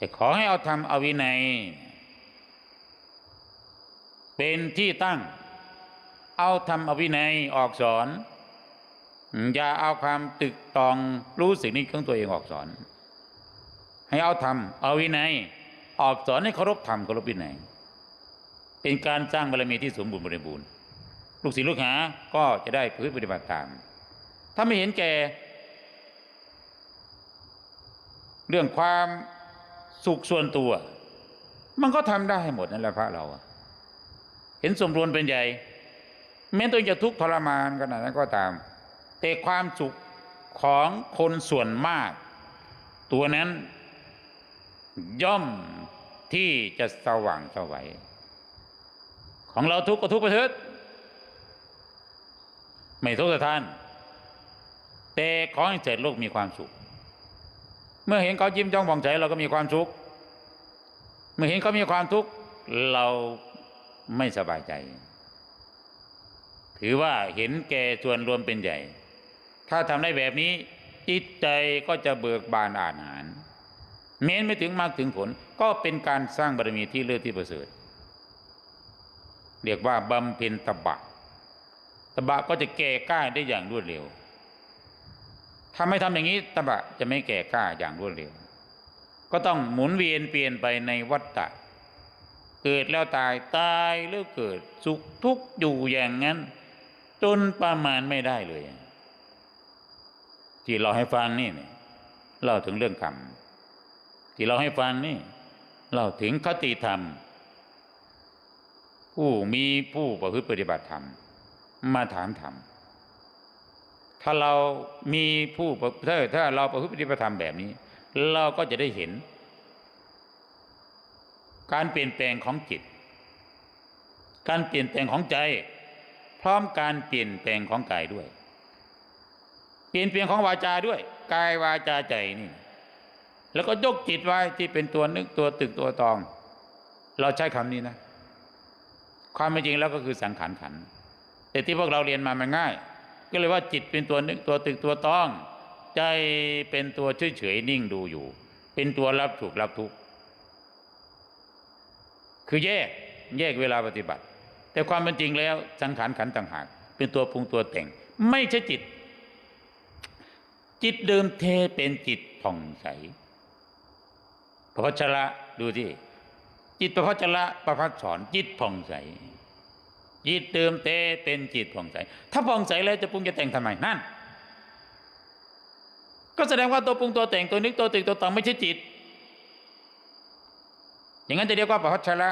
แต่ขอให้เอาธรรมเอาวินัย เป็นที่ตั้ง เอาธรรมเอาวินัยออกสอน อย่าเอาความตึกตองรู้สึกนี้ของตัวเองออกสอน ให้เอาธรรมเอาวินัย ออกสอนให้เคารพธรรมเคารพวินัย เป็นการสร้างบารมีที่สมบูรณ์บริบูรณ์ลูกศิษย์ลูกหา ก็จะได้พืชปฏิบัติตาม ถ้าไม่เห็นแก่ เรื่องความ สุขส่วนตัว มันก็ทำได้หมดนั่นแหละพระเราเห็นสมรวนเป็นใหญ่แม้ตัวจะทุกข์ทรมานขนาดนั้นก็ตาม แต่ความสุขของคนส่วนมาก ตัวนั้นย่อมที่จะสว่างสวัยของเราทุกข์ก็ทุกข์ไปเถิดไม่ทุกข์ท่าน แต่ขอให้เสร็จโลกมีความสุข มื่อเห็นเขายิ้มจ้องผ่องใสเราก็มีความสุข เมื่อเห็นเขามีความทุกข์เราไม่สบายใจ ถือว่าเห็นแก่ส่วนรวมเป็นใหญ่ ถ้าทำได้แบบนี้ จิตใจก็จะเบิกบานอาหาร เม้นไม่ถึงมากถึงผล ก็เป็นการสร้างบารมีที่เลิศที่ประเสริฐเรียกว่าบำเพ็ญตบะตบะก็จะแก่กล้าได้อย่างรวดเร็ว ถ้าไม่ทำอย่างนี้ตบะจะไม่แก่กล้าอย่างรวดเร็ว ก็ต้องหมุนเวียนเปลี่ยนไปในวัฏฏะเกิดแล้วตายตายแล้วเกิดสุขทุกข์อยู่อย่างนั้น จนประมาณไม่ได้เลย ที่เราให้ฟังนี่เนี่ยเล่าถึงเรื่องกรรมที่เราให้ฟังนี่เล่าถึงคติธรรม ผู้มีผู้ประพฤติปฏิบัติธรรมมาถามธรรม ถ้าเรามีผู้ถ้าถ้าเราประพฤติปฏิบัติธรรมแบบนี้ เราก็จะได้เห็น การเปลี่ยนแปลงของจิต การเปลี่ยนแปลงของใจ พร้อมการเปลี่ยนแปลงของกายด้วย เปลี่ยนแปลงของวาจาด้วยกายวาจาใจนี่ แล้วก็ยกจิตไว้ที่เป็นตัวนึกตัวตึกตัวตอง เราใช้คำนี้นะ ความเป็นจริงแล้วก็คือสังขารขันแต่ที่พวกเราเรียนมามันง่าย ก็เลยว่าจิตเป็นตัวนึกตัวตึกตัวต้อง ใจเป็นตัวเฉยเฉยๆนิ่งดูอยู่ เป็นตัวรับถูกรับทุกข์คือแยกแยกเวลาปฏิบัติ แต่ความเป็นจริงแล้วสังขารขันต่างหาก เป็นตัวปรุงตัวแต่ง ไม่ใช่จิต จิตเดิมเทเป็นจิตผ่องใสพระพัชระดูที่จิตประพัชระประพัชสอนจิตผ่องใส จิตเดิมเตเป็นจิตผ่องใส ถ้าผ่องใสแล้วจะปรุงจะแต่งทำไมนั่น ก็แสดงว่าตัวปรุงตัวแต่งตัวนึกตัวตึกตัวตองไม่ใช่จิต อย่างนั้นจะเรียกว่าปพัชระ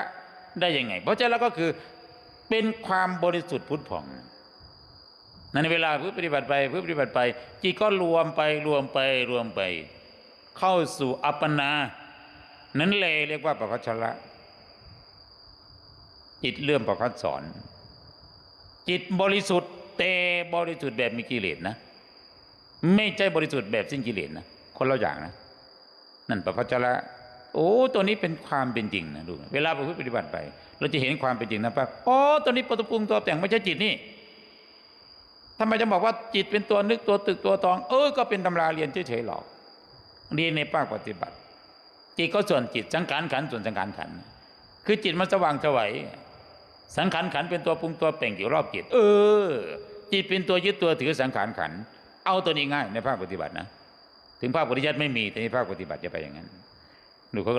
ได้ยังไงปพัชระก็คือเป็นความบริสุทธิ์พุทธผ่องนั่นเวลาพึ่ปฏิบัติไปพึ่ปฏิบัติไป จิตก็รวมไปรวมไปรวมไป เข้าสู่อัปปนา นั้นเลยเรียกว่าปพัชระจิตเลื่อมประพัดสอน จิตบริสุทธิ์แต่บริสุทธิ์แบบมีกิเลสนะ ไม่ใช่บริสุทธิ์แบบสิ้นกิเลสนะคนละอย่างนะ นั่นประพัชระโอ้ตัวนี้เป็นความเป็นจริงนะดูเวลาประพฤติปฏิบัติไป เราจะเห็นความเป็นจริงนะป้าอ๋อตัวนี้ปตุปรุงตัวแต่งไม่ใช่จิตนี่ทำไมจะบอกว่าจิตเป็นตัวนึกตัวตึกตัวตอง เออก็เป็นตำราเรียนเฉยๆหรอกเรียนในภาคปฏิบัติ จิตก็ส่วนจิตสังขารขันส่วนสังขารขัน คือจิตมันสว่างสวัย สังขารขันเป็นตัวปรุงตัวเปล่งอยู่รอบจิต เออ จิตเป็นตัวยึดตัวถือสังขารขัน เอาตัวนี้ง่ายในภาคปฏิบัตินะ ถึงภาคปฏิยัติไม่มีแต่ในภาคปฏิบัติจะไปอย่างนั้นดูเขา